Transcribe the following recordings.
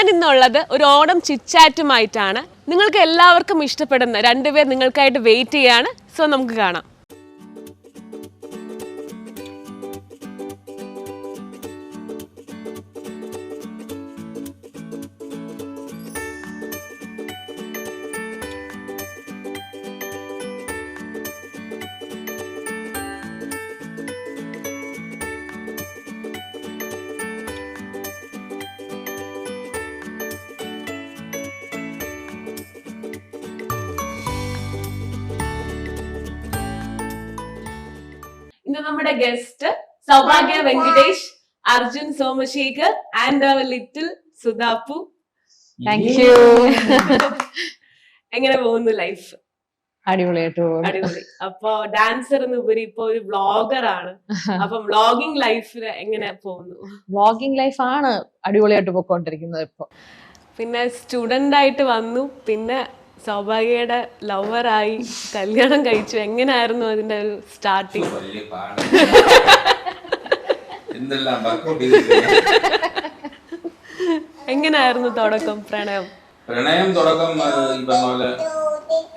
ഞാൻ ഇന്നുള്ളത് ഒരു ഓണം ചിറ്റാറ്റുമായിട്ടാണ് നിങ്ങൾക്ക് എല്ലാവർക്കും ഇഷ്ടപ്പെടുന്ന രണ്ടുപേർ നിങ്ങൾക്കായിട്ട് വെയിറ്റ് ചെയ്യാണ്. സോ നമുക്ക് കാണാം. ഇന്ന് നമ്മുടെ ഗസ്റ്റ് സൗഭാഗ്യ വെങ്കിടേഷ് അർജുൻ സോമശേഖർ ആൻഡ് അവർ ലിറ്റിൽ സുധാപ്പു താങ്ക് യു എങ്ങനെ പോകുന്നു ലൈഫ് അടിപൊളിയായിട്ട് അടിപൊളി. അപ്പൊ ഡാൻസർ ഉപരി ഇപ്പൊ ഒരു വ്ലോഗർ ആണ്. അപ്പൊ വ്ളോഗിംഗ് ലൈഫിൽ എങ്ങനെ പോകുന്നു? വ്ളോഗിംഗ് ലൈഫ് ആണ് അടിപൊളിയായിട്ട് പോയിക്കൊണ്ടിരിക്കുന്നത് ഇപ്പൊ. പിന്നെ സ്റ്റുഡന്റ് ആയിട്ട് വന്നു. പിന്നെ സൗഭാഗ്യയുടെ ലവറായി കല്യാണം കഴിച്ചു. എങ്ങനെയായിരുന്നു അതിന്റെ ഒരു സ്റ്റാർട്ടിങ് എങ്ങനെയായിരുന്നു തുടക്കം പ്രണയം? പ്രണയം തുടക്കം ഈ പറഞ്ഞ പോലെ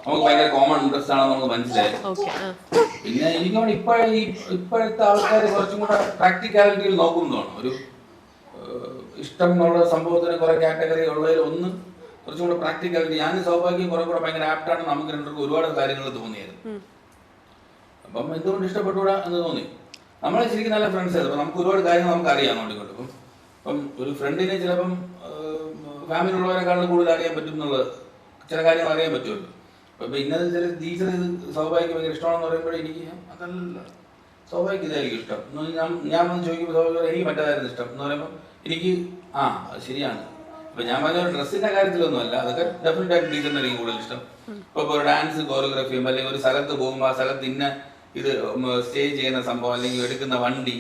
നമുക്ക് ഭയങ്കര കോമൺ ഇൻട്രസ്റ്റ് ആണെന്ന് നമുക്ക് മനസ്സിലായി. പിന്നെ എനിക്ക് ഇപ്പോഴ ഇപ്പോഴത്തെ ആൾക്കാർ കുറച്ചും കൂടെ പ്രാക്ടിക്കാലിറ്റിയിൽ നോക്കുന്നതാണ് ഒരു ഇഷ്ടം എന്നുള്ള സംഭവത്തിന് കുറെ കാറ്റഗറി ഉള്ളതിൽ ഒന്ന് കുറച്ചും കൂടെ പ്രാക്ടിക്കാലിറ്റി ഞാൻ സൗഭാഗ്യം കുറെ കൂടെ ഭയങ്കര ആപ്റ്റാണ് നമുക്ക് രണ്ടുപേർക്കും ഒരുപാട് കാര്യങ്ങൾ തോന്നിയായിരുന്നു. അപ്പം എന്തുകൊണ്ട് ഇഷ്ടപ്പെട്ടുകൂടാ എന്ന് തോന്നി. നമ്മൾ ശരിക്കും നല്ല ഫ്രണ്ട്സ് ആയിരുന്നു. അപ്പം നമുക്ക് ഒരുപാട് കാര്യങ്ങൾ നമുക്ക് അറിയാം അങ്ങോട്ടും ഇങ്ങോട്ടും. ഇപ്പം ഒരു ഫ്രണ്ടിനെ ചിലപ്പം ഫാമിലി ഉള്ളവരെക്കാളും കൂടുതൽ അറിയാൻ പറ്റും എന്നുള്ളത് ചില കാര്യങ്ങൾ അറിയാൻ പറ്റുമല്ലോ. അപ്പം ഇപ്പം ഇന്നത് ചില ടീച്ചർ ഇത് സ്വാഭാവികം ഭയങ്കര ഇഷ്ടമാണെന്ന് പറയുമ്പോൾ എനിക്ക് അതല്ല സ്വാഭാവികം ഇതായിരിക്കും ഇഷ്ടം. ഞാൻ ഞാൻ വന്ന് ചോദിക്കുമ്പോൾ സ്വാഭാവികം എനിക്ക് മറ്റേതായിരുന്നു ഇഷ്ടം. എന്ന് പറയുമ്പോൾ എനിക്ക് ആ ശരിയാണ്. ഇപ്പൊ ഞാൻ പറഞ്ഞ ഡ്രസ്സിന്റെ കാര്യത്തിലൊന്നുമല്ല. അതൊക്കെ ഡെഫിനറ്റ് ആയിട്ട് ടീച്ചറിന് എനിക്ക് കൂടുതൽ ഇഷ്ടം. ഇപ്പൊ ഒരു ഡാൻസ് കോറിയോഗ്രഫിയും അല്ലെങ്കിൽ ഒരു സ്ഥലത്ത് പോകുമ്പോൾ ആ സ്ഥലത്ത് ഇന്ന ഇത് സ്റ്റേ ചെയ്യുന്ന സംഭവം അല്ലെങ്കിൽ എടുക്കുന്ന വണ്ടി.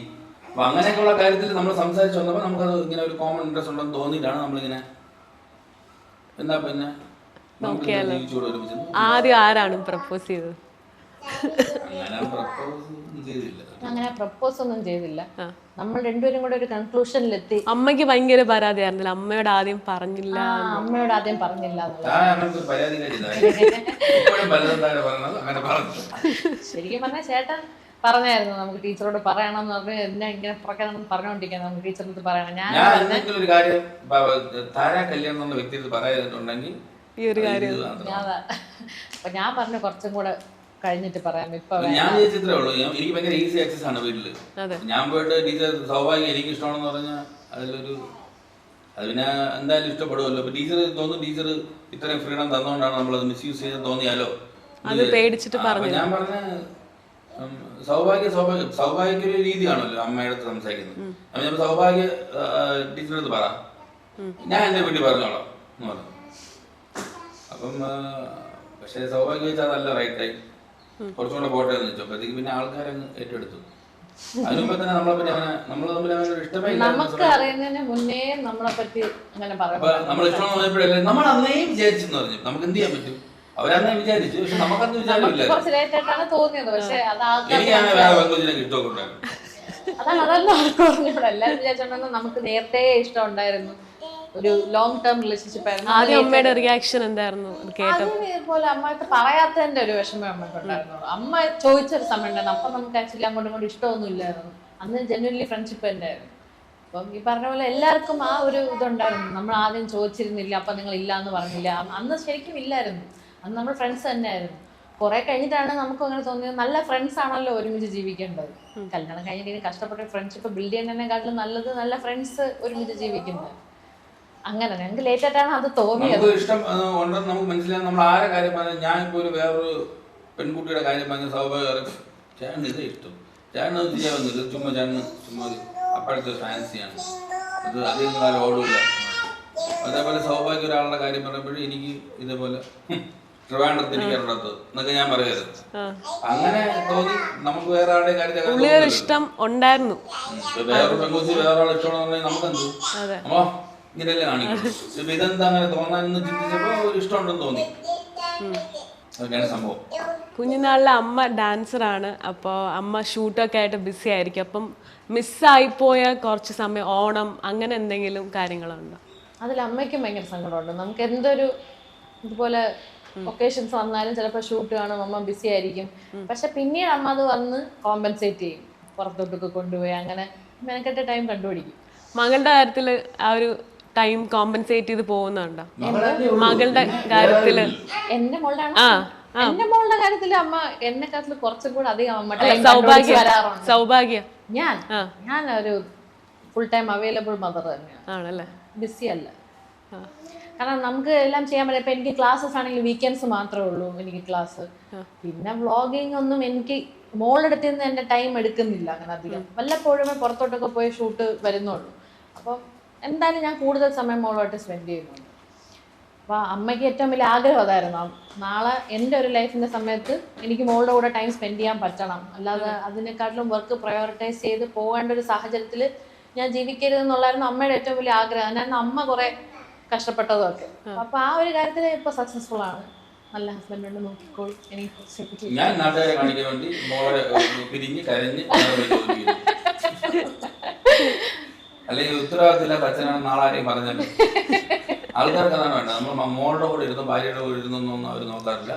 അപ്പൊ അങ്ങനെയൊക്കെയുള്ള കാര്യത്തിൽ നമ്മൾ സംസാരിച്ചു വന്നപ്പോൾ നമുക്കത് ഇങ്ങനെ ഒരു കോമൺ ഇൻട്രസ്റ്റ് ഉണ്ടെന്ന് തോന്നിയിട്ടാണ് നമ്മളിങ്ങനെ എന്താ പിന്നെ ആദ്യം ആരാണ് പ്രപ്പോസ് ചെയ്തത്? അങ്ങനെ പ്രപ്പോസ് ചെയ്തില്ല. അങ്ങനെ പ്രപ്പോസ് ഒന്നും ചെയ്തില്ല. നമ്മൾ രണ്ടുപേരും കൂടെ ഒരു കൺക്ലൂഷനിലെത്തി അമ്മയ്ക്ക് ഭയങ്കര പരാതിയായിരുന്നില്ല. അമ്മയോട് ആദ്യം പറഞ്ഞില്ല അമ്മയോട് ആദ്യം പറഞ്ഞില്ല ശരിക്കും പറഞ്ഞാൽ ചേട്ടൻ പറഞ്ഞായിരുന്നു നമുക്ക് ടീച്ചറോട് പറയണം എന്ന് പറഞ്ഞ് എന്നെ ഇങ്ങനെ പുറകെ നമ്മൾ പറഞ്ഞുകൊണ്ടിരിക്കാൻ നമുക്ക് ടീച്ചറിനടുത്ത് പറയണം. ഞാൻ എന്തെങ്കിലും ഒരു കാര്യം പ- താരാ കല്യാണം എന്ന വ്യക്തി ഇത് പറയാതിട്ടുണ്ടെങ്കിൽ ഈ ഒരു കാര്യം. അപ്പൊ ഞാൻ പറഞ്ഞു കുറച്ചും കൂടെ കഴിഞ്ഞിട്ട് പറയാം. ഇപ്പൊ ഞാൻ ചിത്രമേ ഉള്ളൂ. എനിക്ക് ഭയങ്കര ഈസി ആക്സസ് ആണ് വീട്ടിൽ. അതെ. ഞാൻ പോയിട്ട് ടീച്ചർ സ്വാഭാവികം എനിക്ക് ഇഷ്ടമാണെന്ന് പറഞ്ഞാൽ അതിലൊരു അത് പിന്നെ എന്തായാലും ഇഷ്ടപ്പെടുമല്ലോ അപ്പൊ ടീച്ചർ തോന്നുന്നു ടീച്ചർ ഇത്രയും ഫ്രീഡം തന്നുകൊണ്ടാണ് നമ്മൾ അത് മിസ്യൂസ് ചെയ്ത് തോന്നിയാലോ? അത് പേടിച്ചിട്ട് പറഞ്ഞു ഞാൻ പറഞ്ഞ സൗഭാഗ്യ സൗഭാഗ്യ സൗഭാഗ്യ ഒരു രീതിയാണല്ലോ അമ്മയുടെ അടുത്ത് സംസാരിക്കുന്നത്. അപ്പൊ ഞാൻ സൗഭാഗ്യ ടീച്ചറിന്റെ അടുത്ത് പറ. ഞാൻ എന്റെ വീട്ടിൽ പറഞ്ഞോളാം എന്ന് പറഞ്ഞു. അപ്പം പക്ഷെ സൗഭാഗ്യം വെച്ചാൽ നല്ല റൈറ്റ് ടൈം കുറച്ചുകൂടെ പോട്ടെ എന്ന് വെച്ചു. അപ്പോഴത്തേക്ക് പിന്നെ ആൾക്കാരങ്ങ് ഏറ്റെടുത്തു. അതിനുമ്പോ തന്നെ നമ്മളെ പറ്റി നമ്മൾ തമ്മിൽ നമുക്ക് അറിയുന്നതിന് മുന്നേ നമ്മളെ പറ്റി അങ്ങനെ പറയാം നമ്മൾ ഇഷ്ടം പറഞ്ഞപ്പോഴല്ലേ നമ്മൾ വിചാരിച്ചെന്ന് പറഞ്ഞു. നമുക്ക് എന്ത് ചെയ്യാൻ പറ്റും? അവരന്നേ വിചാരിച്ചു. പക്ഷെ നമുക്കന്ന് വിചാരമില്ല എനിക്കാണ് വേറെ പെൺകുച്ചിനെ കിട്ടുമൊക്കെ ഉണ്ടായിരുന്നു. അതാണ് എല്ലാവരും വിചാരിച്ചോണ്ടെന്ന് നമുക്ക് നേരത്തെ ഇഷ്ടം ഉണ്ടായിരുന്നു. ഒരു ലോങ് ടേം റിലേഷൻഷിപ്പ് ആയിരുന്നു. ആദ്യം അമ്മയുടെ റിയാക്ഷൻ എന്തായിരുന്നു അത് കേട്ട അതിന് ഇതുപോലെ അമ്മയൊക്കെ പറയാത്തതിന്റെ ഒരു വിഷമം അമ്മയ്ക്ക് ഉണ്ടായിരുന്നുള്ളൂ അമ്മ ചോദിച്ചൊരു സമയം ഉണ്ടായിരുന്നു അപ്പൊ നമുക്ക് ആക്ച്വലി അങ്ങോട്ടും ഇങ്ങോട്ടും ഇഷ്ടമൊന്നും ഇല്ലായിരുന്നു. അന്ന് ജെന്വൻലി ഫ്രണ്ട്ഷിപ്പ് ഉണ്ടായിരുന്നു അപ്പം ഈ പറഞ്ഞ പോലെ എല്ലാവർക്കും ആ ഒരു ഇതുണ്ടായിരുന്നു. നമ്മൾ ആദ്യം ചോദിച്ചിരുന്നില്ല അപ്പൊ നിങ്ങൾ ഇല്ല എന്ന് പറഞ്ഞില്ല അന്ന് ശരിക്കും ഇല്ലായിരുന്നു. അന്ന് നമ്മൾ ഫ്രണ്ട്സ് തന്നെയായിരുന്നു. കുറെ കഴിഞ്ഞിട്ടാണ് നമുക്ക് അങ്ങനെ തോന്നിയത്. നല്ല ഫ്രണ്ട്സ് ആണല്ലോ ഒരുമിച്ച് ജീവിക്കേണ്ടത്. കല്യാണം കഴിഞ്ഞിട്ട് കഷ്ടപ്പെട്ട ഫ്രണ്ട്ഷിപ്പ് ബിൽഡ് ചെയ്യുന്നതിനെക്കാട്ടിലും നല്ലത് നല്ല ഫ്രണ്ട്സ് ഒരുമിച്ച് ജീവിക്കുന്നത്. അങ്ങനെ ഞങ്ങൾക്ക് ലേറ്റ് ആയിട്ടാണ് അത് തോന്നിയത്. നമുക്ക് ഇഷ്ടം ഉണ്ടെന്ന് നമുക്ക് മനസ്സിലാകും നമ്മൾ ആരെ കാര്യം പറഞ്ഞാൽ ഞാൻ ഇപ്പോൾ ഒരു വേറൊരു പെൺകുട്ടിയുടെ കാര്യം പറഞ്ഞ സ്വാഭാവികം ചേട്ടന് ഇതേ ഇഷ്ടം. ചേട്ടന് അത് ചെയ്യാൻ വന്നില്ല. ചുമ്മാ ചേട്ടന് ചുമ്മാ ഒരു അപ്പോഴത്തെ ഫാൻസിയാണ് അത് അധികം കാലം ഓടില്ല അതേപോലെ സൗഭാഗ്യ ഒരാളുടെ കാര്യം പറയുമ്പോഴും എനിക്ക് ഇതേപോലെ ഹും, ട്രിവാൻഡ്രത്ത് എനിക്ക് ഒരിടത്ത് എന്നൊക്കെ ഞാൻ പറയരുത്. അങ്ങനെ തോന്നി നമുക്ക് വേറെ ആളുടെ പുള്ളിയൊരു തോന്നില്ലല്ലോ. ഇഷ്ടം ഉണ്ടായിരുന്നു. ഇപ്പൊ വേറൊരു പെൺകുട്ടി വേറെ ആളെ ഇഷ്ടമാണെന്ന് പറഞ്ഞാൽ നമുക്കെന്ത്? അതെ. അമ്മോ. ഇങ്ങനെയല്ലേ കാണിക്കും ഇതെന്താ അങ്ങനെ തോന്നാനെന്ന് ചിന്തിച്ചപ്പോ ഒരു ഇഷ്ടമുണ്ടെന്ന് തോന്നി. അതൊക്കെയാണ് സംഭവം. കുഞ്ഞുനാളിലെ അമ്മ ഡാൻസർ ആണ് അപ്പോൾ അമ്മ ഷൂട്ടൊക്കെ ആയിട്ട് ബിസി ആയിരിക്കും. അപ്പം മിസ്സായിപ്പോയ കുറച്ച് സമയം ഓണം അങ്ങനെ എന്തെങ്കിലും കാര്യങ്ങളുണ്ടോ? അതിൽ അമ്മയ്ക്കും ഭയങ്കര സങ്കടമുണ്ട്. നമുക്ക് എന്തൊരു ഇതുപോലെ ഒക്കേഷൻസ് വന്നാലും ചിലപ്പോൾ ഷൂട്ട് കാണും അമ്മ ബിസി ആയിരിക്കും. പക്ഷെ പിന്നീട് അമ്മ അത് വന്ന് കോമ്പൻസേറ്റ് ചെയ്യും. പുറത്തോട്ടൊക്കെ കൊണ്ടുപോയി. അങ്ങനെ മെനക്കെട്ട ടൈം കണ്ടുപിടിക്കും. മകളുടെ കാര്യത്തിൽ ആ ഒരു ടൈം കോമ്പൻസേറ്റ് ചെയ്ത് പോകുന്നുണ്ടോ? മകളുടെ കാര്യത്തിൽ. എന്റെ മോളാണ് ആ എന്റെ മോളുടെ കാര്യത്തിൽ അമ്മ എന്നെക്കാട്ടിൽ കുറച്ചും കൂടെ അധികം അമ്മ ടൈം സൗഭാഗ്യ. വരാറുണ്ട്. സൗഭാഗ്യ. ഞാൻ? ഞാൻ ഒരു ഫുൾ ടൈം അവൈലബിൾ മദർ തന്നെയാണ്. ആണല്ലേ? ബിസി അല്ല. കാരണം നമുക്ക് എല്ലാം ചെയ്യാൻ പറ്റും ഇപ്പൊ എനിക്ക് ക്ലാസ്സസ് ആണെങ്കിൽ വീക്കെൻഡ്സ് മാത്രമേ ഉള്ളൂ എനിക്ക് ക്ലാസ് പിന്നെ വ്ളോഗിങ് ഒന്നും എനിക്ക് മോളുടെ അടുത്ത് നിന്ന് എന്റെ ടൈം എടുക്കുന്നില്ല അങ്ങനെ അധികം. വല്ലപ്പോഴുമേ പുറത്തോട്ടൊക്കെ പോയി ഷൂട്ട് വരുന്നുള്ളൂ. അപ്പം എന്തായാലും ഞാൻ കൂടുതൽ സമയം മോളുമായിട്ട് സ്പെൻഡ് ചെയ്യുന്നുണ്ട് അപ്പോൾ അമ്മയ്ക്ക് ഏറ്റവും വലിയ ആഗ്രഹം അതായിരുന്നു. നാളെ എന്റെ ഒരു ലൈഫിന്റെ സമയത്ത് എനിക്ക് മോളുടെ കൂടെ ടൈം സ്പെൻഡ് ചെയ്യാൻ പറ്റണം. അല്ലാതെ അതിനെക്കാട്ടിലും വർക്ക് പ്രയോറിറ്റൈസ് ചെയ്ത് പോകേണ്ട ഒരു സാഹചര്യത്തിൽ ഞാൻ ജീവിക്കരുത് എന്നുള്ളായിരുന്നു അമ്മയുടെ ഏറ്റവും വലിയ ആഗ്രഹം. അതിനായിരുന്നു അമ്മ കുറേ കഷ്ടപ്പെട്ടതൊക്കെ. ഒക്കെ അപ്പൊ ആ ഒരു കാര്യത്തിൽ ഇപ്പോൾ സക്സസ്ഫുൾ ആണ്. നല്ല ഹസ്ബൻഡ് ഉണ്ട് നോക്കിക്കോളും. എനിക്ക് ഞാൻ നാട്ടുകാരെ കാണിക്കാൻ വേണ്ടി മോളെ പിരിഞ്ഞ് കരഞ്ഞ് വേറെ വഴി ജോലി ചെയ്തു. അല്ലെങ്കിൽ ഉത്തരവാദിത്തമില്ല നാളെ ആരെയും പറഞ്ഞത് ആൾക്കാർക്ക് അതാണ് വേണ്ടത്. നമ്മൾ മോളുടെ കൂടെ ഇരുന്നു ഭാര്യയുടെ കൂടെ ഇരുന്നൊന്നും അവർ നോക്കാറില്ല.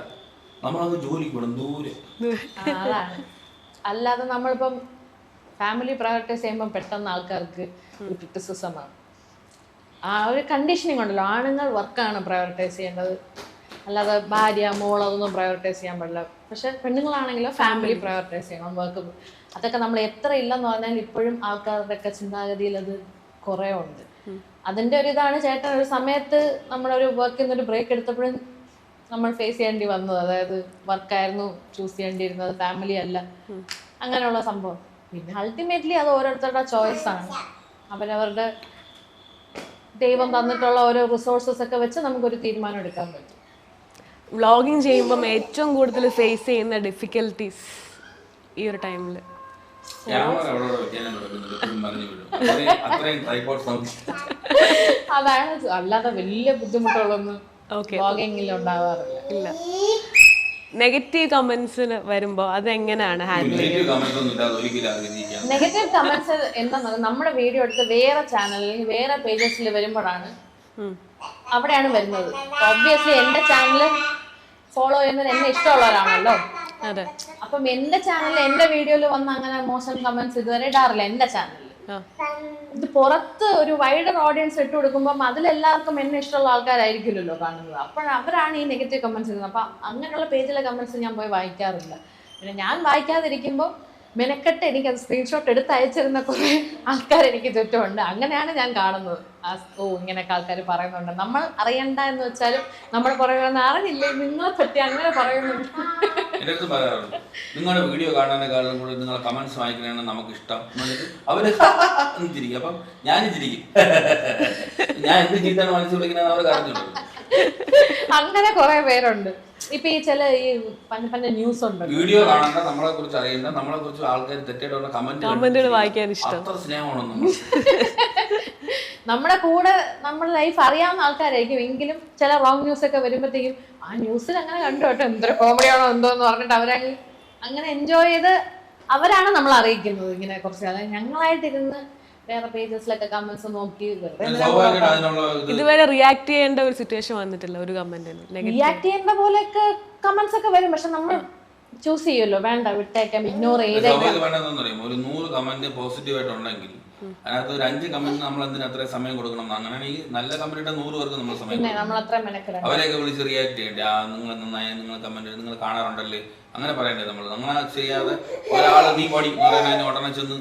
നമ്മളങ്ങ് ജോലിക്ക് വിടും ദൂരെ. അല്ലാതെ നമ്മളിപ്പം ഫാമിലി പ്രയോറിറ്റൈസ് ചെയ്യുമ്പോൾ പെട്ടെന്ന് ആൾക്കാർക്ക് ക്രിറ്റിസിസമാണ്. ആ ഒരു കണ്ടീഷനിങ് ഉണ്ടല്ലോ. ആണുങ്ങൾ വർക്കാണ് പ്രയോറിറ്റൈസ് ചെയ്യേണ്ടത്. അല്ലാതെ ഭാര്യ മോൾ അതൊന്നും പ്രയോറിറ്റൈസ് ചെയ്യാൻ പാടില്ല. പക്ഷെ പെണ്ണുങ്ങളാണെങ്കിലും ഫാമിലി പ്രയോറിറ്റൈസ് ചെയ്യണം വർക്ക് അതൊക്കെ നമ്മൾ എത്ര ഇല്ലെന്ന് പറഞ്ഞാൽ ഇപ്പോഴും ആൾക്കാരുടെ ഒക്കെ ചിന്താഗതിയിൽ അത് കുറേ ഉണ്ട്. അതിന്റെ ഒരു ഇതാണ് ചേട്ടൻ ഒരു സമയത്ത് നമ്മളൊരു വർക്കിൽ നിന്നൊരു ബ്രേക്ക് എടുത്തപ്പോഴും നമ്മൾ ഫേസ് ചെയ്യേണ്ടി വന്നത്. അതായത് വർക്കായിരുന്നു ചൂസ് ചെയ്യേണ്ടിയിരുന്നത് ഫാമിലി അല്ല. അങ്ങനെയുള്ള സംഭവം. പിന്നെ അൾട്ടിമേറ്റ്ലി അത് ഓരോരുത്തരുടെ ചോയ്സ് ആണ്. അവരവരുടെ ദൈവം തന്നിട്ടുള്ള ഓരോ റിസോഴ്സസ് ഒക്കെ വെച്ച് നമുക്കൊരു തീരുമാനം എടുക്കാൻ പറ്റും. വ്ളോഗിങ് ചെയ്യുമ്പം ഏറ്റവും കൂടുതൽ ഫേസ് ചെയ്യുന്ന ഡിഫിക്കൽട്ടീസ് ഈ ഒരു ടൈമിൽ അതാണ് അല്ലാതെ വലിയ ബുദ്ധിമുട്ടുകളൊന്നും ഓക്കെ വ്ളോഗിങ്ങിൽ ഉണ്ടാവാറില്ല. ഇല്ല. നെഗറ്റീവ് കമന്റ്സിന് വരുമ്പോ അതെങ്ങനെയാണ് ഹാൻഡിൽ നെഗറ്റീവ് കമന്റ് ഒന്നും ഇല്ലാതെ നെഗറ്റീവ് കമന്റ്സ് എന്താ നമ്മുടെ വീഡിയോ എടുത്ത് വേറെ ചാനലിൽ വേറെ പേജസിൽ വരുമ്പോഴാണ് അവിടെയാണ് വരുന്നത്. ഒബ്വിയസ്ലി എന്റെ ചാനൽ ഫോളോ ചെയ്യുന്നത് എന്നെ ഇഷ്ടമുള്ളവരാണല്ലോ. അതെ. അപ്പം എന്റെ ചാനലിൽ എന്റെ വീഡിയോയിൽ വന്ന് അങ്ങനെ മോശം കമന്റ്സ് ഇതുവരെ ഇടാറില്ല എന്റെ ചാനലിൽ ഇത് പുറത്ത് ഒരു വൈഡർ ഓഡിയൻസ് ഇട്ട് കൊടുക്കുമ്പോൾ അതിലെല്ലാവർക്കും എന്നെ ഇഷ്ടമുള്ള ആൾക്കാരായിരിക്കില്ലല്ലോ കാണുന്നത്. അപ്പോൾ അവരാണ് ഈ നെഗറ്റീവ് കമന്റ്സ് ഇടുന്നത്. അപ്പം അങ്ങനെയുള്ള പേജിലെ കമന്റ്സ് ഞാൻ പോയി വായിക്കാറില്ല. പിന്നെ ഞാൻ വായിക്കാതിരിക്കുമ്പോൾ മെനക്കെട്ട് എനിക്ക് അത് സ്ക്രീൻഷോട്ട് എടുത്ത് അയച്ചിരുന്ന കുറേ ആൾക്കാർ എനിക്ക് ചുറ്റുമുണ്ട്. അങ്ങനെയാണ് ഞാൻ കാണുന്നത്. ആ ഓ ഇങ്ങനെയൊക്കെ ആൾക്കാർ പറയുന്നുണ്ട്. നമ്മൾ അറിയണ്ട എന്ന് വെച്ചാലും നമ്മൾ പറയുന്ന അറിഞ്ഞില്ലേ നിങ്ങളെ പറ്റി അങ്ങനെ പറയുന്നുണ്ട്. നിങ്ങളുടെ വീഡിയോ കാണാനേക്കാളും കൂടുതൽ നിങ്ങളെ കമന്റ്സ് വായിക്കണതാണ് നമുക്ക് ഇഷ്ടം അവർ അപ്പം ഞാൻ ചിരിക്കും ഞാൻ എന്ത് ചീത്താണ് മനസ്സിൽ അവർ അങ്ങനെ കുറേ പേരുണ്ട്. ഇപ്പൊ ഈ ചില ഈ പന്ന പന്ന ന്യൂസ് ഉണ്ട് വീഡിയോ കാണണ്ട നമ്മളെ കുറിച്ച് അറിയണ്ട നമ്മളെ കുറിച്ച് ആൾക്കാർ തെറ്റായിട്ടുള്ള കമന്റ് കമന്റുകൾ വായിക്കാൻ ഇഷ്ടം. അത്ര സ്നേഹമാണ് നമ്മുടെ കൂടെ നമ്മുടെ ലൈഫ് അറിയാവുന്ന ആൾക്കാരായിരിക്കും. എങ്കിലും ചില റോങ് ന്യൂസ് ഒക്കെ വരുമ്പോഴത്തേക്കും ആ ന്യൂസിൽ അങ്ങനെ കണ്ടു കേട്ടോ എന്തൊരു കോമഡിയാണോ എന്തോ എന്ന് പറഞ്ഞിട്ട് അവരങ്ങ് അങ്ങനെ എൻജോയ് ചെയ്ത് അവരാണ് നമ്മൾ അറിയിക്കുന്നത് ഇങ്ങനെ കുറച്ച്. അതായത് ഞങ്ങളായിട്ടിരുന്ന് വേറെ പേജസിലൊക്കെ കമന്റ്സ് നോക്കി ഇതുവരെ റിയാക്ട് ചെയ്യേണ്ട ഒരു സിറ്റുവേഷൻ വന്നിട്ടില്ല ഒരു കമന്റ് റിയാക്ട് ചെയ്യേണ്ട പോലെയൊക്കെ കമന്റ്സ് ഒക്കെ വരും പക്ഷെ നമ്മൾ ചൂസ് ചെയ്യുമല്ലോ വേണ്ട വിട്ടേക്കാം ഇഗ്നോർ ചെയ്തേക്കാം. ഒരു നൂറ് കമന്റ് പോസിറ്റീവ് അതിനകത്ത് ഒരു അഞ്ച് കമന്റ് നമ്മൾ എന്തിനു അത്രയും സമയം കൊടുക്കണം അങ്ങനെയാണെങ്കിൽ നല്ല നൂറ് പേർക്ക് നമ്മൾ സമയം നമ്മൾ അത്ര മെനക്കെടണം അവരെയൊക്കെ വിളിച്ച് റിയാക്ട് ചെയ്യണ്ടേ? ആ നിങ്ങൾ നന്നായി നിങ്ങൾ കമന്റ് നിങ്ങൾ കാണാറുണ്ടല്ലേ? അങ്ങനെ പറയണ്ടേ നമ്മൾ അങ്ങനെ ചെയ്യാതെ ഒരാൾ നീ പറയുന്നതിന് ഉടനെ ചെന്ന്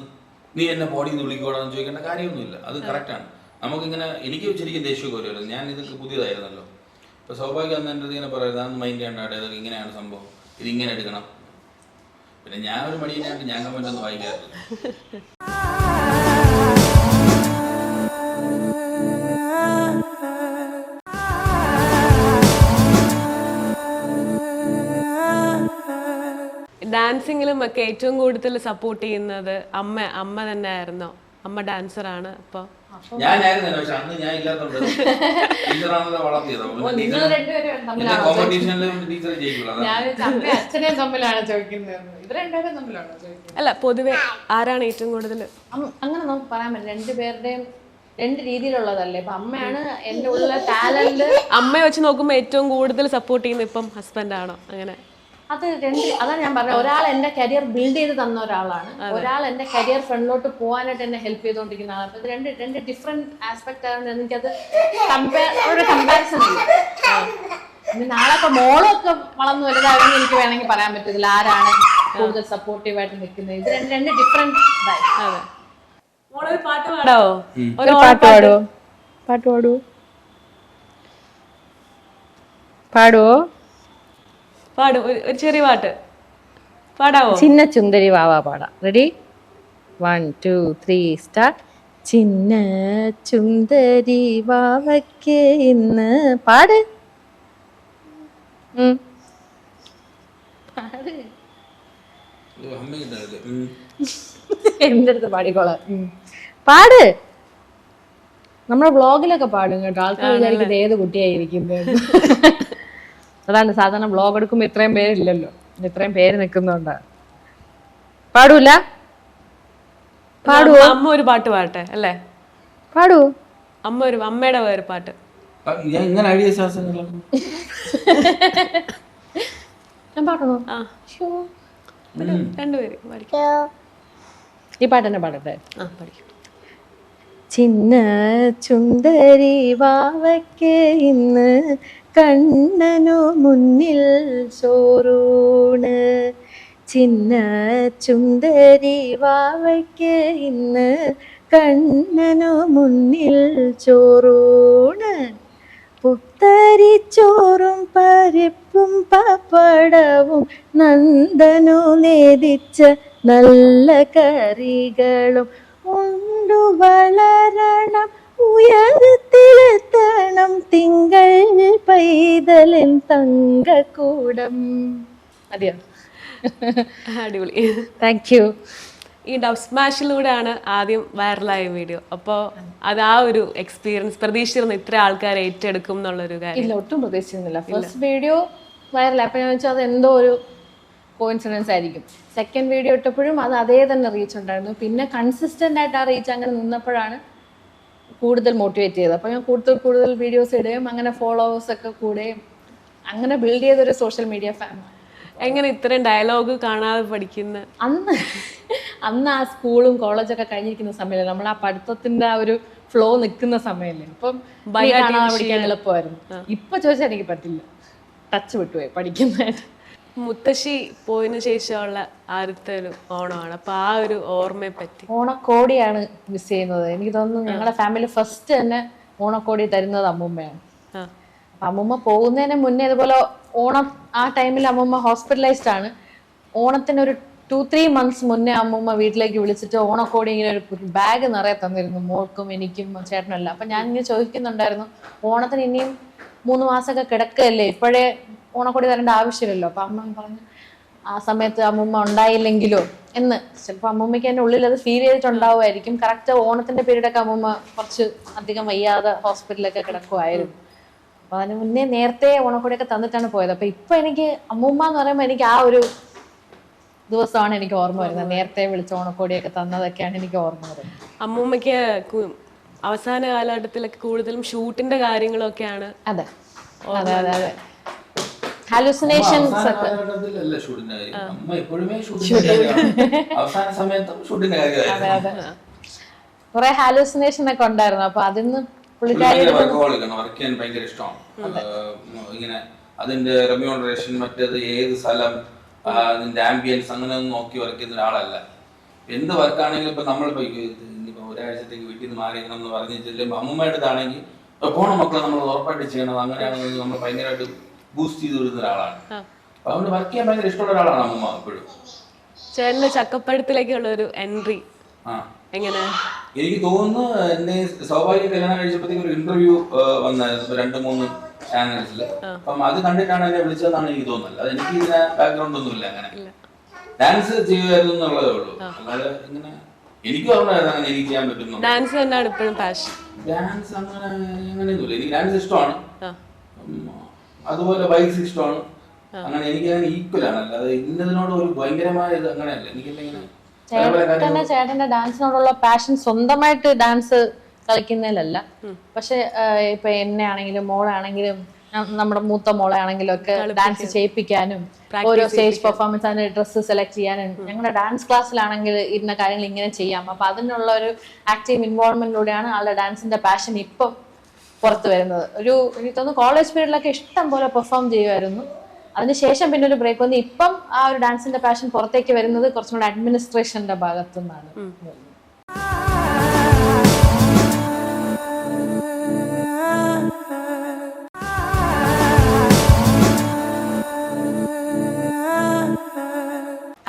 നീ എന്നെ ബോഡി നിന്ന് വിളിക്കോടാന്ന് ചോദിക്കേണ്ട കാര്യമൊന്നുമില്ല. അത് കറക്റ്റാണ് നമുക്കിങ്ങനെ എനിക്ക് ശരിക്കും ദേഷ്യമൊക്കെ വരുമല്ലോ ഞാൻ ഇതൊക്കെ പുതിയതായിരുന്നല്ലോ. ഇപ്പൊ സ്വാഭാവികം അന്ന് എന്റെ ഇങ്ങനെ പറയുന്നത് അന്ന് മൈൻഡ് ചെയ്യേണ്ട ഇത് ഇങ്ങനെയാണ് സംഭവം. ഇത് ഇങ്ങനെ എടുക്കണം. പിന്നെ ഞാൻ ഒരു മടിയനായിട്ട് ഞാൻ കമന്റ് ഒന്നും വായിക്കാറില്ല. ഡാൻസിങ്ങിലും ഒക്കെ ഏറ്റവും കൂടുതൽ സപ്പോർട്ട് ചെയ്യുന്നത് അമ്മ അമ്മ തന്നെ ആയിരുന്നോ അമ്മ ഡാൻസർ ആണ് അപ്പൊ പക്ഷെ അന്ന് ഞാൻ ടീച്ചറാണല്ലോ വളർത്തിയത്. ടീച്ചർ ജയിക്കുള്ളൂ അല്ല പൊതുവെ ആരാണ് ഏറ്റവും കൂടുതൽ? അങ്ങനെ നമുക്ക് പറയാൻ പറ്റില്ല. രണ്ടുപേരുടെയും രണ്ട് രീതിയിലുള്ളതല്ലേ. ഇപ്പൊ അമ്മയാണ് എന്റെ ഉള്ള ടാലന്റ് അമ്മയെ വെച്ച് നോക്കുമ്പോ ഏറ്റവും കൂടുതൽ സപ്പോർട്ട് ചെയ്യുന്ന ഇപ്പം ഹസ്ബൻഡ് ആണോ? അങ്ങനെ. അത് രണ്ട് അതാണ് ഞാൻ പറഞ്ഞത്. ഒരാൾ എന്റെ കരിയർ ബിൽഡ് ചെയ്ത് തന്ന ഒരാളാണ്. ഒരാൾ എന്റെ കരിയർ ഫ്രണ്ടിലോട്ട് പോകാനായിട്ട് എന്നെ ഹെൽപ്പ് ചെയ്തുകൊണ്ടിരിക്കുന്ന ആളാണ്. അപ്പൊ രണ്ട് രണ്ട് ഡിഫറെന്റ് ആസ്പെക്ട് ആയതുകൊണ്ട് എനിക്കത് കമ്പയർ അവരുടെ കമ്പാരിസൺ ഇല്ല. ഇനി നാളെ ഇപ്പൊ മോളൊക്കെ വളർന്നു വലുതായെന്ന് എനിക്ക് വേണമെങ്കിൽ പറയാൻ പറ്റത്തില്ല ആരാണ് കൂടുതൽ സപ്പോർട്ടീവ് ആയിട്ട് നിൽക്കുന്നത്. ഇത് രണ്ട് രണ്ട് ഡിഫറെന്റ് ഇതായി അതെ. മോളൊരു പാട്ട് പാടാവോ ഒരു പാട്ട് പാടുവോ പാട്ട് പാടുവോ പാടുവോ പാടും. ഒരു ചെറിയ പാട്ട്. പാടാവോ? ചിന്ന ചുന്ദരി വാവാ പാടാം. Ready one two three start ചിന്ന ചുന്ദരി വാവയ്ക്ക് ഇന്ന്. പാട്. എന്റെ അടുത്ത് പാടിക്കോളാം. പാട്. നമ്മുടെ വ്ളോഗിലൊക്കെ പാടും കേട്ടോ. ആൾക്കാർ വിചാരിക്കുന്നത് ഏത് കുട്ടിയായിരിക്കും അതാണ് സാധാരണ വ്ളോഗ് എടുക്കുമ്പോ ഇത്രയും പേരില്ലല്ലോ. ഇത്രയും പേര് നിൽക്കുന്നുണ്ട്. പാടൂല പാടൂ അമ്മ ഒരു പാട്ട് പാടട്ടെ അല്ലേ? പാടൂ. അമ്മ ഒരു അമ്മയുടെ വേറെ പാട്ട്. ഞാൻ ഇങ്ങനെ ഐഡിയ ഞാൻ പാടണോ. രണ്ടുപേര് ഈ പാട്ട് തന്നെ പാടട്ടെ. ആ പഠിക്കും ചിന്ന ചുന്ദരി വാവയ്ക്ക് ഇന്ന് കണ്ണനു മുന്നിൽ ചോറൂണ്. ചിന്ന ചുന്ദരി വാവയ്ക്ക് ഇന്ന് കണ്ണനു മുന്നിൽ ചോറൂണ്. പുത്തരി ചോറും പരിപ്പും പപ്പടവും നന്ദനു നേദിച്ച നല്ല കറികളും ഉണ്ടു വളരണം ഉയരത്തിലെത്തണം തിങ്കൾ പൈതലിൻ തങ്കക്കൂടം. അതെയോ? അടിപൊളി. താങ്ക് യു ഈ ഡബ് സ്മാഷിലൂടെയാണ് ആദ്യം വൈറലായ വീഡിയോ അപ്പോൾ അത് ആ ഒരു എക്സ്പീരിയൻസ് പ്രതീക്ഷിച്ചിരുന്ന ഇത്ര ആൾക്കാർ ഏറ്റെടുക്കും എന്നുള്ളൊരു കാര്യം. ഇല്ല ഒട്ടും പ്രതീക്ഷിച്ചിരുന്നില്ല. ഫസ്റ്റ് വീഡിയോ വൈറലായി അപ്പൊ ഞാൻ വെച്ചാൽ അത് എന്തോ ഒരു കോയിൻസിഡൻസ് ആയിരിക്കും. സെക്കൻഡ് വീഡിയോ ഇട്ടപ്പോഴും അത് അതേ തന്നെ റീച്ച് ഉണ്ടായിരുന്നു. പിന്നെ കൺസിസ്റ്റന്റ് ആയിട്ട് ആ റീച്ച് അങ്ങനെ നിന്നപ്പോഴാണ് കൂടുതൽ മോട്ടിവേറ്റ് ചെയ്തത്. അപ്പോൾ ഞാൻ കൂടുതൽ കൂടുതൽ വീഡിയോസ് ഇടുകയും അങ്ങനെ ഫോളോവേഴ്സ് ഒക്കെ കൂടുകയും അങ്ങനെ ബിൽഡ് ചെയ്തൊരു സോഷ്യൽ മീഡിയ ഫാമിലി എങ്ങനെ ഇത്രയും ഡയലോഗ് കാണാതെ പഠിക്കുന്ന? അന്ന് അന്ന് ആ സ്കൂളും കോളേജൊക്കെ കഴിഞ്ഞിരിക്കുന്ന സമയമല്ലേ നമ്മൾ ആ പഠിത്തത്തിന്റെ ആ ഒരു ഫ്ലോ നിൽക്കുന്ന സമയമല്ലേ അപ്പം പഠിക്കാൻ എളുപ്പമായിരുന്നു. ഇപ്പൊ ചോദിച്ചാൽ എനിക്ക് പറ്റില്ല. ടച്ച് വിട്ടുപോയി പഠിക്കുന്നതായിട്ട്. മുത്തശ്ശി പോയതിനു ശേഷമുള്ള ആദ്യത്തെ ഒരു ഓണമാണ്. അപ്പൊ ആ ഒരു ഓർമ്മയെ പറ്റി. ഓണക്കോടിയാണ് മിസ് ചെയ്യുന്നത്. എനിക്ക് തോന്നുന്നു ഞങ്ങളുടെ ഫാമിലി ഫസ്റ്റ് തന്നെ ഓണക്കോടി തരുന്നത് അമ്മൂമ്മയാണ്. അമ്മൂമ്മ പോകുന്നതിന് മുന്നേ ഇതുപോലെ ഓണം ആ ടൈമിൽ അമ്മൂമ്മ ഹോസ്പിറ്റലൈസ്ഡ് ആണ്. ഓണത്തിന് ഒരു ടു ത്രീ മന്ത്സ് മുന്നേ അമ്മൂമ്മ വീട്ടിലേക്ക് വിളിച്ചിട്ട് ഓണക്കോടി ഇങ്ങനെ ഒരു ബാഗ് നിറയെ തന്നിരുന്നു. മോൾക്കും എനിക്കും ചേട്ടനും എല്ലാം. അപ്പൊ ഞാൻ ഇങ്ങനെ ചോദിക്കുന്നുണ്ടായിരുന്നു ഓണത്തിന് ഇനിയും മൂന്ന് മാസമൊക്കെ കിടക്കുകയല്ലേ? ഇപ്പോഴേ ഓണക്കോടി തരേണ്ട ആവശ്യമില്ലല്ലോ. അപ്പൊ അമ്മ പറഞ്ഞു ആ സമയത്ത് അമ്മൂമ്മ ഉണ്ടായില്ലെങ്കിലോ? എന്ന്. ചിലപ്പോൾ അമ്മൂമ്മയ്ക്ക് എന്റെ ഉള്ളിൽ അത് ഫീൽ ചെയ്തിട്ടുണ്ടാവുമായിരിക്കും. കറക്റ്റ് ഓണത്തിന്റെ പീരീഡൊക്കെ അമ്മൂമ്മ കുറച്ച് അധികം വയ്യാതെ ഹോസ്പിറ്റലിലൊക്കെ കിടക്കുമായിരുന്നു. അപ്പൊ അതിന് മുന്നേ നേരത്തെ ഓണക്കോടിയൊക്കെ തന്നിട്ടാണ് പോയത്. അപ്പൊ ഇപ്പൊ എനിക്ക് അമ്മൂമ്മ എന്ന് പറയുമ്പോൾ എനിക്ക് ആ ഒരു ദിവസമാണ് എനിക്ക് ഓർമ്മ വരുന്നത്. നേരത്തെ വിളിച്ച ഓണക്കോടിയൊക്കെ തന്നതൊക്കെയാണ് എനിക്ക് ഓർമ്മ വരുന്നത്. അമ്മൂമ്മയ്ക്ക് അവസാന കാലഘട്ടത്തിലൊക്കെ കൂടുതലും ഷൂട്ടിന്റെ കാര്യങ്ങളൊക്കെയാണ് അതെ. അതെ അതെ അതെ. ഹാലുസിനേഷൻസ് കാര്യമാണ്. അവസാന സമയത്തും ഷൂട്ടിന്റെ കാര്യമായിരുന്നു. കുറെ ഹാലുസിനേഷൻ ഒക്കെ ഉണ്ടായിരുന്നു. അപ്പൊ അതിന്ന് പുള്ളിക്കാരി ഭയങ്കര വർക്കഹോളിക്കാണ് വർക്ക് ചെയ്യാൻ ഭയങ്കര ഇഷ്ടമാണ്. ആഹ് ഇങ്ങനെ അതിന്റെ റെമ്യൂണറേഷൻ മറ്റേത് ഏത് സ്ഥലം ആഹ് അതിന്റെ ആംബിയൻസ് അങ്ങനെ ഒന്നും നോക്കി വർക്ക് ചെയ്യുന്ന ഒരാളല്ല. എന്ത് വർക്കാണെങ്കിലും ഇപ്പൊ നമ്മളിപ്പോ ഇനിയിപ്പോ ഒരാഴ്ചത്തേക്ക് വീട്ടിൽ നിന്ന് മാറിയിരിക്കണം എന്ന് പറഞ്ഞ് ചെല്ലുമ്പോൾ അമ്മൂമ്മയുടെ അടുത്താണെങ്കിൽ ഇപ്പൊ പോണ മക്കളെ നമ്മൾ ഉറപ്പായിട്ട് ചെയ്യണം. അങ്ങനെയാണെങ്കിൽ നമ്മൾ ഭയങ്കരമായിട്ട് ബൂസ്റ്റ് ചെയ്ത് വിടുന്ന ഒരാളാണ് അപ്പൊ അതുകൊണ്ട് വർക്ക് ചെയ്യാൻ ഭയങ്കര ഇഷ്ടമുള്ള ഒരാളാണ് അമ്മ എപ്പോഴും ചേട്ടന്റെ ചക്കപ്പഴത്തിലേക്കുള്ള ഒരു എൻട്രി എങ്ങനെ? എനിക്ക് തോന്നുന്നു എന്നെ സ്വാഭാവിക കല്യാണം കഴിച്ചപ്പോഴത്തേക്ക് ഒരു ഇന്റർവ്യൂ വന്നായിരുന്നു രണ്ട് മൂന്ന് ചാനൽസിൽ അപ്പം അത് കണ്ടിട്ടാണ് എന്നെ വിളിച്ചതെന്നാണ് എനിക്ക് തോന്നുന്നത്. അത് എനിക്ക് ഇതിന് ബാക്ക്ഗ്രൗണ്ട് ഒന്നുമില്ല അങ്ങനെ. ഡാൻസ് ചെയ്യുമായിരുന്നു എന്നുള്ളതേ ഉള്ളൂ. അല്ലാതെ ഇങ്ങനെ എനിക്ക് ഓർമ്മയായിരുന്നു അങ്ങനെ എനിക്ക് ചെയ്യാൻ പറ്റുന്നു ഡാൻസ് തന്നെയാണ് ഇപ്പോഴും പാഷൻ ഡാൻസ് അങ്ങനെ അങ്ങനെയൊന്നുമില്ല. എനിക്ക് ഡാൻസ് ഇഷ്ടമാണ്. അതുപോലെ ബൈക്സ് ഇഷ്ടമാണ് അങ്ങനെ എനിക്ക് അങ്ങനെ ഈക്വൽ ആണ്. അല്ലാതെ ഇന്നതിനോട് ഒരു ഭയങ്കരമായ ഇത് അങ്ങനെയല്ല. എനിക്ക് ചേട്ടന്റെ ഡാൻസിനോടുള്ള പാഷൻ സ്വന്തമായിട്ട് ഡാൻസ് കളിക്കുന്നതിലല്ല. പക്ഷെ ഇപ്പൊ എന്നെ ആണെങ്കിലും മോളാണെങ്കിലും നമ്മുടെ മൂത്ത മോളെ ആണെങ്കിലും ഒക്കെ ഡാൻസ് ചെയ്യിപ്പിക്കാനും ഓരോ സ്റ്റേജ് പെർഫോമൻസ് ആണ് ഡ്രസ്സ് സെലക്ട് ചെയ്യാനും ഞങ്ങളുടെ ഡാൻസ് ക്ലാസ്സിലാണെങ്കിൽ ഇന്ന കാര്യങ്ങൾ ഇങ്ങനെ ചെയ്യാം. അപ്പൊ അതിനുള്ള ഒരു ആക്റ്റീവ് ഇൻവോൾവ്മെന്റിലൂടെയാണ് ആളുടെ ഡാൻസിന്റെ പാഷൻ ഇപ്പം പുറത്തു വരുന്നത്. ഒരു എനിക്ക് തോന്നുന്നു കോളേജ് പീരീഡിലൊക്കെ ഇഷ്ടം പോലെ പെർഫോം ചെയ്യുമായിരുന്നു. അതിനുശേഷം പിന്നെ ഒരു ബ്രേക്ക് വന്ന്. ഇപ്പം ആ ഒരു ഡാൻസിന്റെ പാഷൻ പുറത്തേക്ക് വരുന്നത് കുറച്ചും കൂടെ അഡ്മിനിസ്ട്രേഷന്റെ ഭാഗത്തു നിന്നാണ്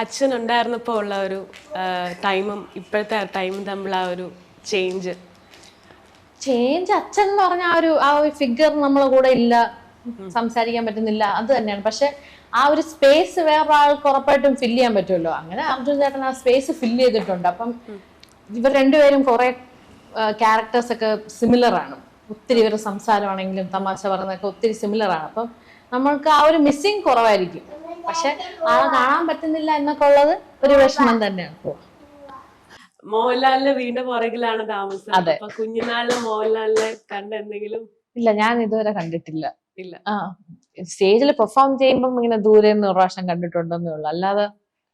അച്ഛൻ ഉണ്ടായിരുന്നപ്പോൾ ഉള്ള ഒരു ടൈമും ഇപ്പോഴത്തെ ടൈമും തമ്മിലുള്ള ആ ഒരു ചേഞ്ച് ചേഞ്ച് അച്ഛൻ എന്ന് പറഞ്ഞ ആ ഒരു ആ ഒരു ഫിഗർ നമ്മളെ കൂടെ ഇല്ല. സംസാരിക്കാൻ പറ്റുന്നില്ല. അത് തന്നെയാണ്. പക്ഷെ ആ ഒരു സ്പേസ് വേറെ വേറൊരാൾക്ക് ഉറപ്പായിട്ടും ഫില്ല് ചെയ്യാൻ പറ്റുമല്ലോ. അങ്ങനെ അർജുൻ ചേട്ടൻ ആ സ്പേസ് ഫില്ല് ചെയ്തിട്ടുണ്ട്. അപ്പം ഇവർ രണ്ടുപേരും കുറെ ക്യാരക്ടേഴ്സ് ഒക്കെ സിമിലർ ആണ്. ഒത്തിരി ഇവരുടെ സംസാരമാണെങ്കിലും തമാശ പറയുന്നതൊക്കെ ഒത്തിരി സിമിലർ ആണ്. അപ്പം നമ്മൾക്ക് ആ ഒരു മിസ്സിങ് കുറവായിരിക്കും. പക്ഷെ ആളെ കാണാൻ പറ്റുന്നില്ല എന്നൊക്കെ ഉള്ളത് ഒരു വിഷമം തന്നെയാണ്. മോഹൻലാലിന്റെ വീടിന്റെ പുറകിലാണ് താമസം. അതെ. അപ്പൊ കുഞ്ഞുനാളിൽ മോഹൻലാലിനെ കണ്ട എന്തെങ്കിലും? ഇല്ല ഞാൻ ഇതുവരെ കണ്ടിട്ടില്ല. ഇല്ല. ആ സ്റ്റേജിൽ പെർഫോം ചെയ്യുമ്പോൾ ഇങ്ങനെ ദൂരെ നിന്ന് ഒരു പ്രാവശ്യം കണ്ടിട്ടുണ്ടെന്നേ ഉള്ളൂ. അല്ലാതെ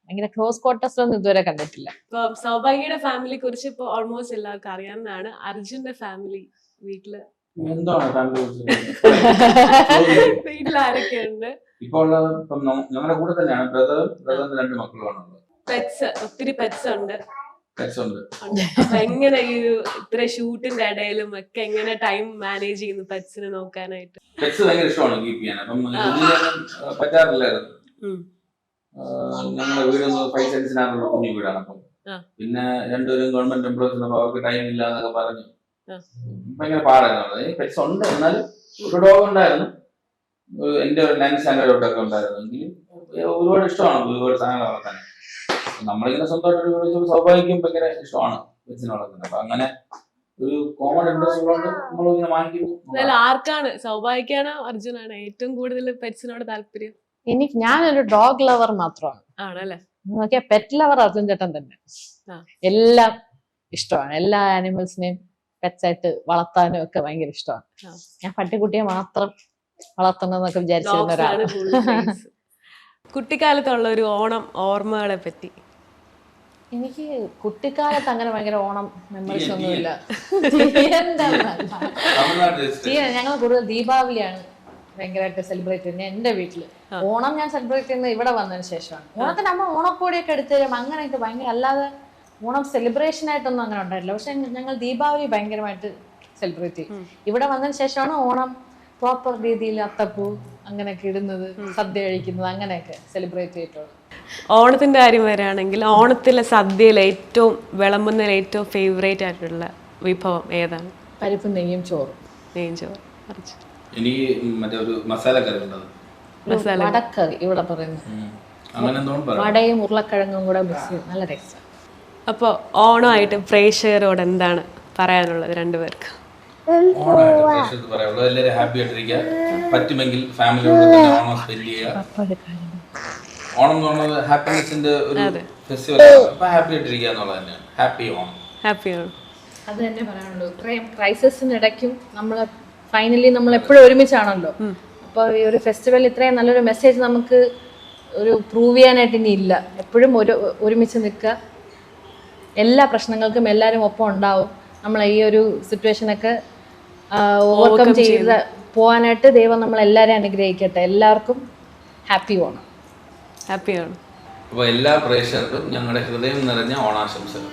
ഇങ്ങനെ ക്ലോസ് ക്വാർട്ടേഴ്സിലൊന്നും ഇതുവരെ കണ്ടിട്ടില്ല. ഇപ്പൊ സൗഭാഗ്യയുടെ ഫാമിലിയെ കുറിച്ച് ഇപ്പൊ ഓൾമോസ്റ്റ് എല്ലാവർക്കും അറിയാവുന്നതാണ് അർജുന്റെ ഫാമിലി വീട്ടിൽ. എന്താണ് ഫാമിലി വീട്ടിൽ ആരൊക്കെയുണ്ട് ഇപ്പോൾ ഉള്ളത് ഇപ്പം ഞങ്ങളുടെ കൂടെ തന്നെയാണ്. ബ്രദറും ബ്രദറിന്റെ രണ്ട് മക്കളുമാണ് ഉള്ളത്. പെറ്റ്സ് ഒത്തിരി പെറ്റ്സ് ഉണ്ട്. എങ്ങനെ ഈ ഇത്ര ഷൂട്ടിന്റെ ഇടയിലും ഒക്കെ എങ്ങനെ ടൈം മാനേജ് ചെയ്യുന്നു പെറ്റ്സിനെ നോക്കാനായിട്ട്? പെറ്റ്സ് ഭയങ്കര ഇഷ്ടമാണ് കീപ്പ് ചെയ്യാൻ. അപ്പം പറ്റാറില്ലായിരുന്നു ഞങ്ങളുടെ വീട് ഫൈവ് സെൻസിനകത്തുള്ള കുഞ്ഞു വീടാണ് അപ്പം. പിന്നെ രണ്ടുപേരും ഗവൺമെന്റ് എംപ്ലോയീസ് അപ്പൊ അവർക്ക് ടൈം ഇല്ല എന്നൊക്കെ പറഞ്ഞു. ഭയങ്കര പാടായിരുന്നു പെറ്റ്സ് ഉണ്ട്. എന്നാലും ഒരു ഡോഗ് ഉണ്ടായിരുന്നു. എന്റെ ഒരു നയൻ സ്റ്റാൻഡേർഡ് ഒക്കെ ഉണ്ടായിരുന്നു. എങ്കിലും ഒരുപാട് ഇഷ്ടമാണ് ഒരുപാട് സാധനങ്ങൾ വളർത്താൻ നമ്മളിങ്ങനെ സ്വന്തമായിട്ട് ഒരു വീട് വെച്ചപ്പോൾ സ്വാഭാവികം ഭയങ്കര ഇഷ്ടമാണ് പെറ്റ്സിനെ വളർത്തുന്നത് അപ്പൊ അങ്ങനെ ഒരു കോമൺ ഇൻട്രസ്റ്റ് ഉള്ളതുകൊണ്ട് നമ്മളിങ്ങനെ വാങ്ങിക്കുന്നു. എന്നാലും ആർക്കാണ്? സൗഭാഗ്യക്കാണോ അർജുനാണ് ഏറ്റവും കൂടുതൽ പെറ്റ്സിനോട് താല്പര്യം. എനിക്ക് ഞാനൊരു ഡോഗ് ലവർ മാത്രമാണ്. ആണല്ലേ? നോക്കിയാൽ പെറ്റ് ലവർ അർജുൻ ചേട്ടൻ തന്നെ. എല്ലാം ഇഷ്ടമാണ്. എല്ലാ ആനിമൽസിനെയും പെറ്റ്സ് ആയിട്ട് വളർത്താനും ഒക്കെ ഭയങ്കര ഇഷ്ടമാണ്. ഞാൻ പട്ടിക്കുട്ടിയെ മാത്രം വളർത്തണം എന്നൊക്കെ വിചാരിച്ചിരുന്ന ഒരാളാണ്. കുട്ടിക്കാലത്തുള്ള ഒരു ഓണം ഓർമ്മകളെ പറ്റി. എനിക്ക് കുട്ടിക്കാലത്ത് അങ്ങനെ ഭയങ്കര ഓണം മെമ്മറീസ് ഒന്നുമില്ല. ഞങ്ങൾ കൂടുതൽ ദീപാവലിയാണ് ഭയങ്കരമായിട്ട് സെലിബ്രേറ്റ് ചെയ്യുന്നത്. എന്റെ വീട്ടിൽ. ഓണം ഞാൻ സെലിബ്രേറ്റ് ചെയ്യുന്നത് ഇവിടെ വന്നതിന് ശേഷമാണ്. ഓണത്തിന് അമ്മ ഓണക്കോടിയൊക്കെ എടുത്തു തരും. അങ്ങനെയൊക്കെ ഭയങ്കര അല്ലാതെ ഓണം സെലിബ്രേഷൻ ആയിട്ടൊന്നും അങ്ങനെ ഉണ്ടായിട്ടില്ല. പക്ഷെ ഞങ്ങൾ ദീപാവലി ഭയങ്കരമായിട്ട് സെലിബ്രേറ്റ് ചെയ്യും. ഇവിടെ വന്നതിന് ശേഷമാണ് ഓണം പ്രോപ്പർ രീതിയിൽ അത്തപ്പൂ അങ്ങനെയൊക്കെ ഇടുന്നത് സദ്യ കഴിക്കുന്നത് അങ്ങനെയൊക്കെ സെലിബ്രേറ്റ് ചെയ്തിട്ടുള്ളത് ഓണത്തിന്റെ കാര്യം വരികയാണെങ്കിൽ ഓണത്തിലെ സദ്യയിൽ ഏറ്റവും വിളമ്പുന്നതിൽ ഏറ്റവും ഫേവറേറ്റ് ആയിട്ടുള്ള വിഭവം ഏതാണ്? പരിപ്പ് നെയ്യും ചോറും. നെയ്യും ചോറും. എനിക്ക് മറ്റേ ഒരു മസാല കറി ഒരു വടക്കറി ഇവിടെ പറയുന്നത്. വടയും ഉരുളക്കിഴങ്ങും കൂടെ മിക്സ് നല്ല ടേസ്റ്റ് അപ്പോൾ ഓണമായിട്ട് പ്രേക്ഷകരോട് എന്താണ് പറയാനുള്ളത് രണ്ടുപേർക്ക്? പ്രേക്ഷകർക്ക് പറയാനുള്ളത് എല്ലാവരും ഹാപ്പി ആയിട്ടിരിക്കുക. പറ്റുമെങ്കിൽ ഫാമിലിയോട് തന്നെ ഓണം സ്പെൻഡ് ചെയ്യുക ഓണം എന്ന് പറയുന്നത് ഹാപ്പിനെസിന്റെ ഒരു ഫെസ്റ്റിവൽ അപ്പൊ ഹാപ്പി ആയിട്ടിരിക്കുക എന്നുള്ളത് തന്നെയാണ്. ഹാപ്പി ഓണം. ഹാപ്പിയാണ് അത് തന്നെ പറയാനുള്ളൂ. ഇത്രയും ക്രൈസിസിനിടയ്ക്കും നമ്മൾ ഫൈനലി നമ്മൾ എപ്പോഴും ഒരുമിച്ചാണല്ലോ. അപ്പോൾ ഈ ഒരു ഫെസ്റ്റിവൽ ഇത്രയും നല്ലൊരു മെസ്സേജ് നമുക്ക് ഒരു പ്രൂവ് ചെയ്യാനായിട്ട് ഇനി ഇല്ല. എപ്പോഴും ഒരു ഒരുമിച്ച് നിൽക്കുക. എല്ലാ പ്രശ്നങ്ങൾക്കും എല്ലാവരും ഒപ്പം ഉണ്ടാവും. നമ്മൾ ഈ ഒരു സിറ്റുവേഷനൊക്കെ ഓവർകം ചെയ്ത് പോവാനായിട്ട് ദൈവം നമ്മളെല്ലാവരെയും അനുഗ്രഹിക്കട്ടെ. എല്ലാവർക്കും ഹാപ്പി ഓണം ഹാപ്പി ഓണം അപ്പോൾ എല്ലാ പ്രേക്ഷകർക്കും ഞങ്ങളുടെ ഹൃദയം നിറഞ്ഞ ഓണാശംസകൾ.